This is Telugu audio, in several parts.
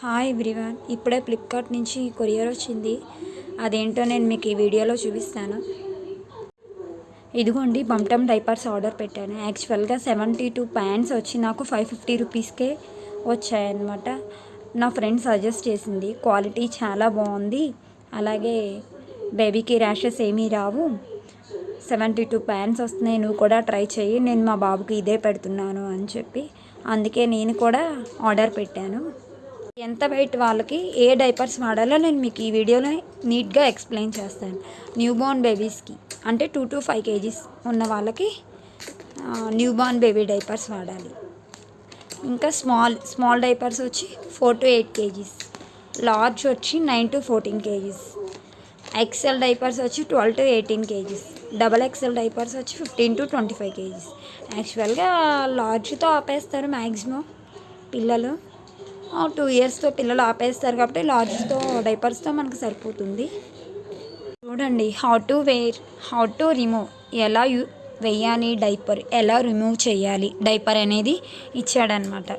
హాయ్ ఎవ్రీవన్ ఇప్పుడే ఫ్లిప్కార్ట్ నుంచి కొరియర్ వచ్చింది. అదేంటో నేను మీకు ఈ వీడియోలో చూపిస్తాను. ఇదిగోండి బంటమ్ డైపర్స్ ఆర్డర్ పెట్టాను. యాక్చువల్గా సెవెంటీ టూ ప్యాంట్స్ వచ్చి నాకు ఫైవ్ ఫిఫ్టీ రూపీస్కే వచ్చాయన్నమాట. నా ఫ్రెండ్ సజెస్ట్ చేసింది. క్వాలిటీ చాలా బాగుంది. అలాగే బేబీకి ర్యాషెస్ ఏమీ రావు. సెవెంటీ టూ ప్యాంట్స్ వస్తున్నాయి. నువ్వు కూడా ట్రై చేయి నేను మా బాబుకి ఇదే పెడుతున్నాను అని చెప్పి. అందుకే నేను కూడా ఆర్డర్ పెట్టాను. ఎంత వెయిట్ వాళ్ళకి ఏ డైపర్స్ వాడాలో నేను మీకు ఈ వీడియోలో నీట్గా ఎక్స్ప్లెయిన్ చేస్తాను. న్యూ బోర్న్ బేబీస్కి అంటే టూ టు ఫైవ్ కేజీస్ ఉన్న వాళ్ళకి న్యూ బోర్న్ బేబీ డైపర్స్ వాడాలి. ఇంకా స్మాల్ స్మాల్ డైపర్స్ వచ్చి four to eight kgs. Large వచ్చి nine to fourteen kgs. XL diapers వచ్చి twelve to eighteen kgs. Double XL diapers వచ్చి fifteen to twenty five kgs యాక్చువల్గా లార్జ్తో ఆపేస్తారు మ్యాక్సిమం పిల్లలు. టూ ఇయర్స్తో పిల్లలు ఆపేస్తారు కాబట్టి లార్జ్తో డైపర్స్తో మనకు సరిపోతుంది. చూడండి how to wear how to remove ఎలా యూ వెయ్యాలి డైపర్ ఎలా రిమూవ్ చేయాలి డైపర్ అనేది ఇచ్చాడనమాట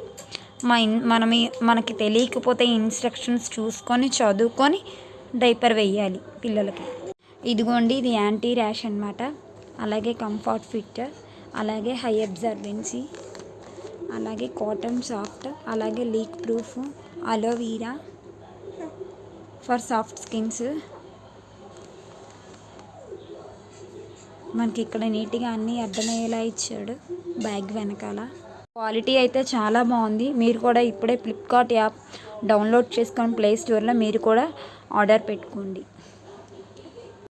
మా ఇన్ మనం మనకి తెలియకపోతే ఇన్స్ట్రక్షన్స్ చూసుకొని చదువుకొని డైపర్ వెయ్యాలి పిల్లలకి. ఇదిగోండి ఇది యాంటీ ర్యాష్ అనమాట అలాగే కంఫర్ట్ ఫిట్ అలాగే హై అబ్జర్వెన్సీ అలాగే కాటన్ సాఫ్ట్ అలాగే leak proof aloe vera for soft skins మనకి ఇక్కడ నీట్గా అన్నీ అర్థమయ్యేలా ఇచ్చాడు బ్యాగ్ వెనకాల. క్వాలిటీ అయితే చాలా బాగుంది. మీరు కూడా ఇప్పుడే ఫ్లిప్కార్ట్ యాప్ డౌన్లోడ్ చేసుకొని ప్లే స్టోర్లో మీరు కూడా ఆర్డర్ పెట్టుకోండి.